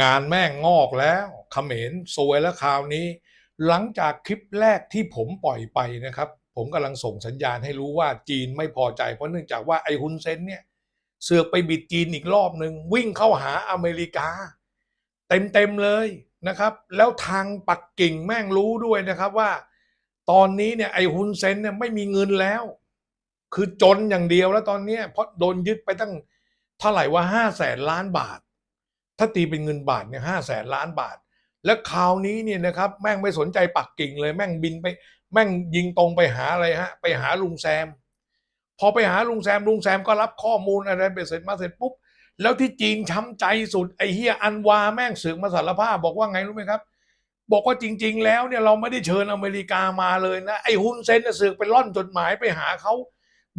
งานแม่งงอกแล้วเขมรซวยแล้วคราวนี้ หลังจากคลิปแรกที่ผมปล่อยไปนะครับ ผมกำลังส่งสัญญาณให้รู้ว่าจีนไม่พอใจเพราะเนื่องจากว่าไอ้ฮุนเซนเนี่ยเสือกไปบิดจีนอีกรอบหนึ่งวิ่งเข้าหาอเมริกา เต็มๆเลยนะครับ แล้วทางปักกิ่งแม่งรู้ด้วยนะครับว่า ตอนนี้เนี่ยไอ้ฮุนเซนเนี่ยไม่มีเงินแล้ว คือจนอย่างเดียวแล้วตอนนี้เพราะโดนยึดไปตั้งเท่าไหร่ว่าห้าแสนล้านบาท ถ้าตีเป็นเงินบาทเนี่ยห้าแสนล้านบาท และคราวนี้เนี่ยนะครับแม่งไม่สนใจปักกิ่งเลยแม่งบินไป แม่งยิงตรงไปหาอะไรฮะ ไปหาลุงแซม พอไปหาลุงแซมลุงแซมก็รับข้อมูลอะไรไปเสร็จมาเสร็จปุ๊บ แล้วที่จีนช้ำใจสุดไอ้เฮียอันวาแม่งเสือกมาสารภาพบอกว่าไงรู้ไหมครับ บอกว่าจริง ๆ แล้วเนี่ยเราไม่ได้เชิญอเมริกามาเลยนะไอ้ฮุนเซนเสือกไปล่อนจดหมายไปหาเขา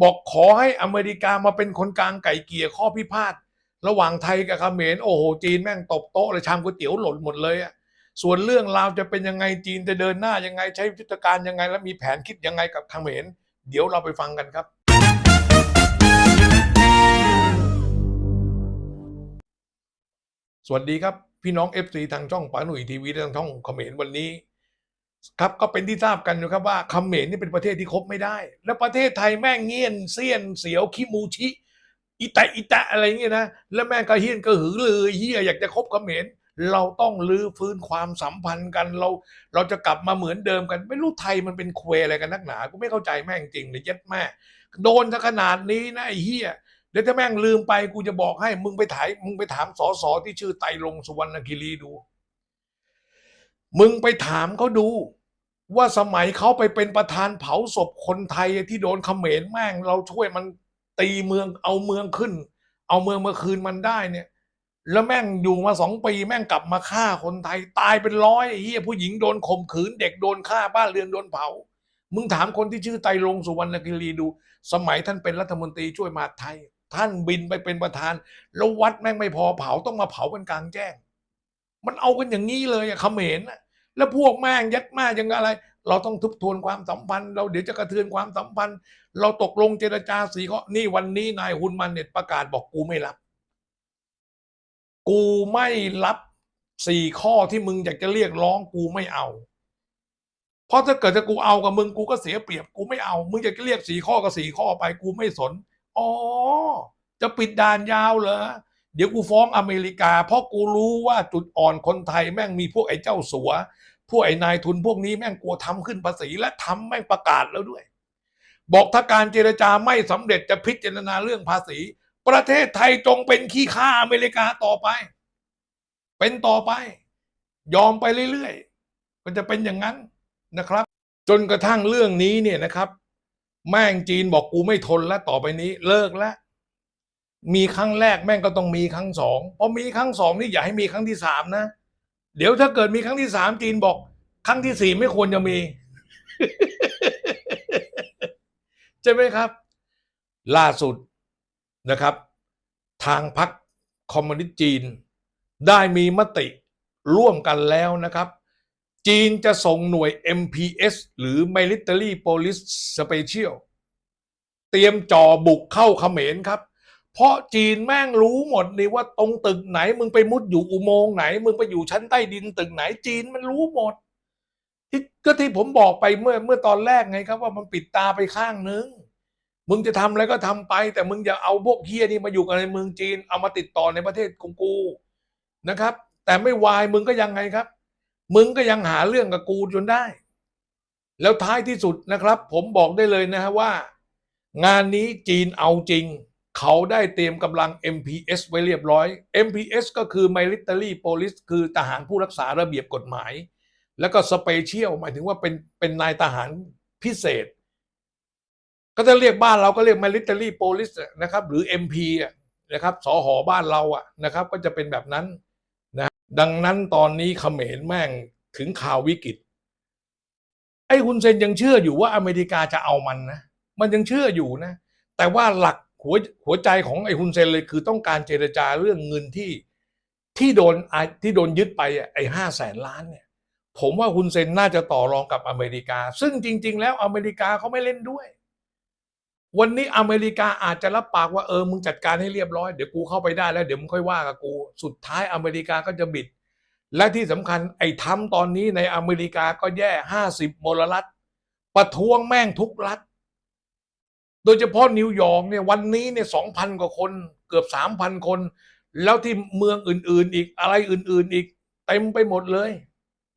บอกขอให้อเมริกามาเป็นคนกลางไก่เกี่ยข้อพิพาท ระหว่างไทยกับเขมรโอ้โหจีนแม่งตบโต๊ะเลยชามก๋วยเตี๋ยวหล่นหมดเลยอะส่วนเรื่องราวจะเป็นยังไงจีนจะเดินหน้ายังไงใช้ยุทธการยังไง และมีแผนคิดยังไงกับเขมรเดี๋ยวเราไปฟังกันครับ สวัสดีครับพี่น้อง FC ทางช่องป๋าหนุ่ยทีวีทางช่องเขมรวันนี้ ครับก็เป็นที่ทราบกันอยู่ครับว่าเขมรนี่เป็นประเทศที่คบไม่ได้ แล้วประเทศไทยแม่งเงียนเซียนเสียวขี้มูชิ อิตะอิตะอะไรเงี้ยนะแล้วแม่งก็เฮี้ยนก็หือเลยเฮียอยากจะคบเขมรเราต้องลื้อฟื้นความสัมพันธ์กันเรา เราจะกลับมาเหมือนเดิมกัน ไม่รู้ไทยมันเป็นเควอะไรกันนักหนากูไม่เข้าใจแม่งจริงเลยเย็ดแม่โดนซะขนาดนี้นะไอ้เฮียเดี๋ยวถ้าแม่งลืมไปกูจะบอกให้มึงไปถ่ายมึงไปถามสอสอที่ชื่อไตรลงสุวรรณคิรีดู มึงไปถามเขาดู ว่าสมัยเขาไปเป็นประธานเผาศพคนไทยที่โดนเขมรแม่ง เราช่วยมัน ตีเมืองเอาเมืองขึ้น เอาเมืองมาคืนมันได้เนี่ย แล้วแม่งอยู่มาสองปีแม่งกลับมาฆ่าคนไทย ตายเป็นร้อยไอ้เฮียผู้หญิงโดนข่มขืน เด็กโดนฆ่าบ้านเรือนโดนเผา มึงถามคนที่ชื่อไตรงสุวรรณคิรีดู สมัยท่านเป็นรัฐมนตรีช่วยมาดไทย ท่านบินไปเป็นประธาน แล้ววัดแม่งไม่พอเผาต้องมาเผากันกลางแจ้ง มันเอากันอย่างนี้เลยอะเขมรนะแล้วพวกแม่งยัดแม่ยังอะไร เราต้องทบทวนความสัมพันธ์ เราเดี๋ยวจะกระเทือนความสัมพันธ์ เราตกลงเจรจาสีข้อนี่วันนี้นายฮุนมันเน็ตประกาศบอกกูไม่รับ กูไม่รับสี่ข้อที่มึงอยากจะเรียกร้องกูไม่เอา เพราะถ้าเกิดจะกูเอากับมึงกูก็เสียเปรียบกูไม่เอา มึงอยากจะเรียกสี่ข้อก็สี่ข้อไปกูไม่สน อ๋อ จะปิดด่านยาวเหรอ เดี๋ยวกูฟ้องอเมริกา เพราะกูรู้ว่าจุดอ่อนคนไทยแม่งมีพวกไอ้เจ้าสัว พวกไอ้นายทุนพวกนี้แม่งกลัวทำขึ้นภาษีและทำแม่งประกาศแล้วด้วย บอกถ้าการเจรจาไม่สำเร็จจะพิจารณาเรื่องภาษี ประเทศไทยจงเป็นขี้ข้าอเมริกาต่อไป เป็นต่อไป ยอมไปเรื่อยๆก็จะเป็นอย่างนั้นนะครับ จนกระทั่งเรื่องนี้เนี่ยนะครับ แม่งจีนบอกกูไม่ทนแล้วต่อไปนี้เลิกแล้วมีครั้งแรกแม่งก็ต้องมีครั้งสองพอมีครั้งสองนี่อย่าให้มีครั้งที่สามนะ เดี๋ยวถ้าเกิดมีครั้งที่สามจีนบอก ครั้งที่สี่ไม่ควรจะมี ใช่ไหมครับ ล่าสุดนะครับ ทางพรรคคอมมิวนิสต์จีน ได้มีมติร่วมกันแล้วนะครับ จีนจะส่งหน่วย MPS หรือ Military Police Special เตรียมจ่อบุกเข้าเขมรครับ เพราะจีนแม่งรู้หมดนี่ว่าตรงตึกไหน มึงไปมุดอยู่อุโมงค์ไหน มึงไปอยู่ชั้นใต้ดินตึกไหนจีนมันรู้หมด ที่ก็ที่ผมบอกไปเมื่อเมื่อตอนแรกไงครับว่ามันปิดตาไปข้างนึง มึงจะทำอะไรก็ทำไป แต่มึงอย่าเอาพวกเฮียนี่มาอยู่กันในเมืองจีน เอามาติดต่อในประเทศของกูนะครับ แต่ไม่วายมึงก็ยังไงครับ มึงก็ยังหาเรื่องกับกูจนได้ แล้วท้ายที่สุดนะครับ ผมบอกได้เลยนะฮะว่า งานนี้จีนเอาจริง เขาได้เตรียมกำลัง MPS ไว้เรียบร้อย MPS ก็คือ Military Police คือทหารผู้รักษาระเบียบกฎหมาย แล้วก็ Special หมายถึงว่าเป็นเป็นนายทหารพิเศษ ก็จะเรียกบ้านเราก็เรียก Military Police นะครับ หรือ MP นะครับสอหอบ้านเราอะนะครับ ก็จะเป็นแบบนั้นนะดังนั้นตอนนี้เขมรแม่งถึงข่าววิกฤตไอ้ฮุนเซนยังเชื่ออยู่ว่าอเมริกาจะเอามันนะ มันยังเชื่ออยู่นะ แต่ว่าหลัก หัวหัวใจของไอ้ฮุนเซนเลยคือต้องการเจรจาเรื่องเงินที่ที่โดนที่โดนยึดไปไอ้ห้าแสนล้านเนี่ยผมว่าฮุนเซนน่าจะต่อรองกับอเมริกา ซึ่งจริง ๆ แล้วอเมริกาเขาไม่เล่นด้วย วันนี้อเมริกาอาจจะรับปากว่าเออมึงจัดการให้เรียบร้อยเดี๋ยวกูเข้าไปได้แล้วเดี๋ยวมึงค่อยว่ากับกู สุดท้ายอเมริกาก็จะบิด และที่สำคัญไอ้ทำตอนนี้ในอเมริกาก็แย่ห้าสิบมลรัฐประท้วงแม่งทุกรัฐ โดยเฉพาะนิวยอร์กเนี่ยวันนี้เนี่ยสองพันกว่าคน เกือบสามพันคน แล้วที่เมืองอื่น ๆ อีกอะไรอื่น ๆ อีกเต็มไปหมดเลย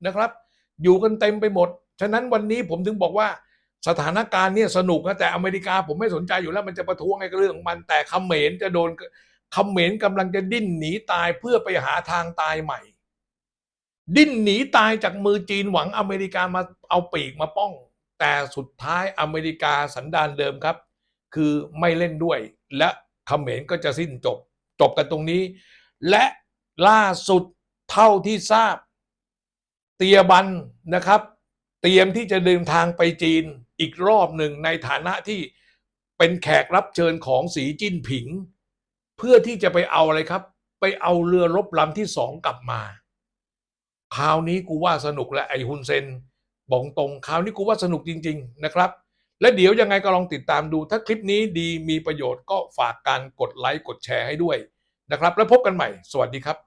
นะครับ อยู่กันเต็มไปหมด ฉะนั้นวันนี้ผมถึงบอกว่าสถานการณ์เนี่ยสนุกนะแต่อเมริกาผมไม่สนใจอยู่แล้วมันจะประท้วงไอ้เรื่องของมันแต่เขมรจะโดนเขมรกำลังจะดิ้นหนีตายเพื่อไปหาทางตายใหม่ ดิ้นหนีตายจากมือจีนหวังอเมริกามาเอาปีกมาป้อง แต่สุดท้ายอเมริกาสันดานเดิมครับ คือไม่เล่นด้วย และเขมรก็จะสิ้นจบ จบกันตรงนี้ และล่าสุดเท่าที่ทราบ เตียบันนะครับ เตรียมที่จะเดินทางไปจีนอีกรอบหนึ่งในฐานะที่เป็นแขกรับเชิญของสีจิ้นผิง เพื่อที่จะไปเอาอะไรครับ ไปเอาเรือรบลำที่สองกลับมาคราวนี้กูว่าสนุกและไอฮุนเซนบอกตรงคราวนี้กูว่าสนุกจริง ๆ นะครับ และเดี๋ยวยังไงก็ลองติดตามดูถ้าคลิปนี้ดีมีประโยชน์ก็ฝากการกดไลค์กดแชร์ให้ด้วยนะครับ แล้วพบกันใหม่ สวัสดีครับ